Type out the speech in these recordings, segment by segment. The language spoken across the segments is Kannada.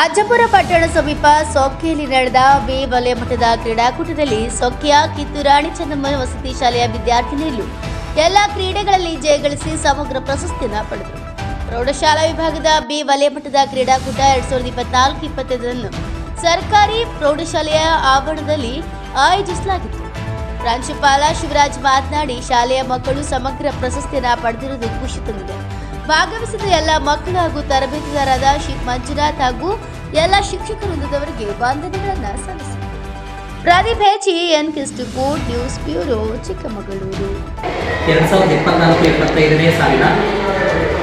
ಅಜ್ಜಪುರ ಪಟ್ಟಣ ಸಮೀಪ ಸೊಕ್ಕೆಯಲ್ಲಿ ನಡೆದ ಬಿ ವಲಯ ಮಟ್ಟದ ಕ್ರೀಡಾಕೂಟದಲ್ಲಿ ಸೊಕ್ಕೆಯ ಕಿತ್ತೂರಾಣಿ ಚೆನ್ನಮ್ಮ ವಸತಿ ಶಾಲೆಯ ವಿದ್ಯಾರ್ಥಿನಿಯರು ಎಲ್ಲ ಕ್ರೀಡೆಗಳಲ್ಲಿ ಜಯಗಳಿಸಿ ಸಮಗ್ರ ಪ್ರಶಸ್ತಿಯನ್ನು ಪಡೆದರು. ಪ್ರೌಢಶಾಲಾ ವಿಭಾಗದ ಬಿ ವಲಯ ಮಟ್ಟದ ಕ್ರೀಡಾಕೂಟ ಎರಡ್ ಸಾವಿರದ ಇಪ್ಪತ್ನಾಲ್ಕು ಇಪ್ಪತ್ತೈದರಂದು ಸರ್ಕಾರಿ ಪ್ರೌಢಶಾಲೆಯ ಆವರಣದಲ್ಲಿ ಆಯೋಜಿಸಲಾಗಿತ್ತು. ಪ್ರಾಂಶುಪಾಲ ಶಿವರಾಜ್ ಮಾತನಾಡಿ, ಶಾಲೆಯ ಮಕ್ಕಳು ಸಮಗ್ರ ಪ್ರಶಸ್ತಿಯನ್ನು ಪಡೆದಿರುವುದು ಖುಷಿ ತಂದಿದೆ. ಭಾಗವಹಿಸಿದ ಎಲ್ಲ ಮಕ್ಕಳು ಹಾಗೂ ತರಬೇತುದಾರರಾದ ಶ್ರೀ ಮಂಜುನಾಥ್ ಹಾಗೂ ಎಲ್ಲ ಶಿಕ್ಷಕ ವೃಂದದವರಿಗೆ ವಂದನೆಗಳನ್ನು ಸಲ್ಲಿಸಿದರು. ಪ್ರದೀಪ್ ಹೆಚ್ ಎನ್ ಕಿಸ್ಟುಕೋಟ್ ನ್ಯೂಸ್ ಬ್ಯೂರೋ, ಚಿಕ್ಕಮಗಳೂರು. ಎರಡು ಸಾವಿರದ ಇಪ್ಪತ್ನಾಲ್ಕು, ಇಪ್ಪತ್ತೈದನೇ ಸಾಲಿನ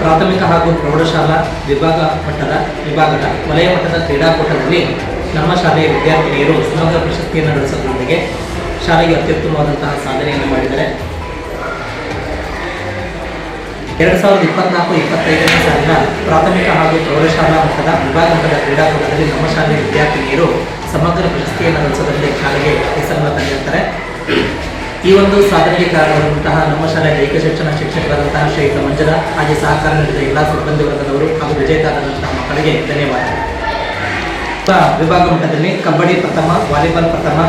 ಪ್ರಾಥಮಿಕ ಹಾಗೂ ಪ್ರೌಢಶಾಲಾ ವಿಭಾಗ ಮಟ್ಟದ ವಿಭಾಗದ ವಲಯ ಮಟ್ಟದ ಕ್ರೀಡಾಕೂಟದಲ್ಲಿ ನಮ್ಮ ಶಾಲೆಯ ವಿದ್ಯಾರ್ಥಿನಿಯರು ಸಮಗ್ರ ಪ್ರಶಸ್ತಿಯನ್ನು ನಡೆಸೋದ್ರೊಂದಿಗೆ ಶಾಲೆಗೆ ಅತ್ಯುತ್ತಮವಾದಂತಹ ಸಾಧನೆಯನ್ನು ಮಾಡಿದ್ದಾರೆ. ಎರಡು ಸಾವಿರದ ಇಪ್ಪತ್ನಾಲ್ಕು, ಇಪ್ಪತ್ತೈದನೇ ಸಾಲಿನ ಪ್ರಾಥಮಿಕ ಹಾಗೂ ಪ್ರೌಢಶಾಲಾ ಮಟ್ಟದ ವಿಭಾಗ ಮಟ್ಟದ ಕ್ರೀಡಾಕೂಟದಲ್ಲಿ ನಮ್ಮ ಶಾಲೆಯ ವಿದ್ಯಾರ್ಥಿನಿಯರು ಸಮಗ್ರ ಪ್ರಶಸ್ತಿಯನ್ನು ಗಳಿಸೋದ್ರಲ್ಲಿ ಶಾಲೆಗೆ ಹೆಸರನ್ನು ತಂದಿರ್ತಾರೆ. ಈ ಒಂದು ಸಾಧನೆಗೆ ಕಾರಣವಾದಂತಹ ನಮ್ಮ ಶಾಲೆಯ ಏಕಶಿಕ್ಷಣ ಶಿಕ್ಷಣ ಶಿಕ್ಷಕರಾದಂತಹ ಶ್ರೀಯುತ ಮಂಜರ ಹಾಗೆ ಸಹಕಾರ ನೀಡಿದ ಎಲ್ಲ ಸಿಬ್ಬಂದಿ ವರ್ಗದವರು ಹಾಗೂ ವಿಜೇತರಾದಂತಹ ಮಕ್ಕಳಿಗೆ ಧನ್ಯವಾದ. ವಿಭಾಗ ಮಟ್ಟದಲ್ಲಿ ಕಬಡ್ಡಿ ಪ್ರಥಮ, ವಾಲಿಬಾಲ್ ಪ್ರಥಮ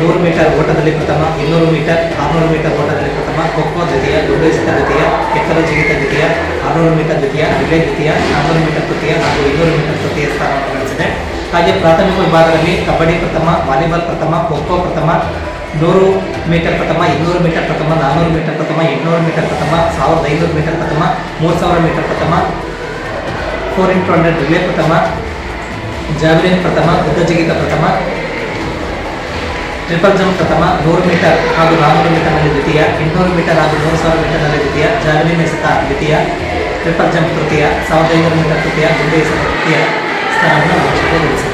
ನೂರು ಮೀಟರ್ ಓಟದಲ್ಲಿ ಪ್ರಥಮ, ಇನ್ನೂರು ಮೀಟರ್, ಆರುನೂರು ಮೀಟರ್ ಓಟದಲ್ಲಿ ಖೋಖೋ ದ್ವಿತೀಯ ದೊಡ್ಡ ಎಸೆತ ದ್ವಿತೀಯ ಎತ್ತರ ಜಿಗಿತ ದ್ವಿತೀಯ ಆರುನೂರು ಮೀಟರ್ ದ್ವಿತೀಯ ರಿಲೇ ದ್ವಿತೀಯ ನಾನ್ನೂರು ಮೀಟರ್ ತೃತೀಯ ಹಾಗೂ ಇನ್ನೂರು ಮೀಟರ್ ತೃತೀಯ ಸ್ಥಾನವನ್ನು ಗಳಿಸಿದೆ. ಹಾಗೆ ಪ್ರಾಥಮಿಕ ವಿಭಾಗದಲ್ಲಿ ಕಬಡ್ಡಿ ಪ್ರಥಮ, ವಾಲಿಬಾಲ್ ಪ್ರಥಮ ಖೋಖೋ ಪ್ರಥಮ, ನೂರು ಮೀಟರ್ ಪ್ರಥಮ, ಇನ್ನೂರು ಮೀಟರ್ ಪ್ರಥಮ ನಾನ್ನೂರು ಮೀಟರ್ ಪ್ರಥಮ ಎಂಟುನೂರು ಮೀಟರ್ ಪ್ರಥಮ, ಸಾವಿರದ ಐನೂರು ಮೀಟರ್ ಪ್ರಥಮ, ಮೂರು ಸಾವಿರ ಮೀಟರ್ ಪ್ರಥಮ, ಫೋರ್ ಇಂಟು ಹಂಡ್ರೆಡ್ ರಿಲೇ ಪ್ರಥಮ, ಜಾವೆಲಿನ್ ಪ್ರಥಮ ಉದ್ದ ಜಿಗಿತ ಪ್ರಥಮ ಟ್ರಿಪಲ್ ಜಂಪ್ ಪ್ರಥಮ ನೂರು ಮೀಟರ್ ಹಾಗೂ ನಾನ್ನೂರು ಮೀಟರ್ನಲ್ಲಿ ದ್ವಿತೀಯ ಎಂಟುನೂರು ಮೀಟರ್ ಹಾಗೂ ನೂರು ಸಾವಿರ ಮೀಟರ್ನಲ್ಲಿ ದ್ವಿತೀಯ ಜಾವೆಲಿನ್ ಎಸೆತ ದ್ವಿತೀಯ ಟ್ರಿಪಲ್ ಜಂಪ್ ತೃತೀಯ, ಸಾವಿರದ ಐನೂರು ಮೀಟರ್ ತೃತೀಯ ಗುಂಡು ಎಸೆತ ತೃತೀಯ ಸ್ಥಾನವನ್ನು ಅವಶ್ಯಕತೆ ಗಳಿಸಿದೆ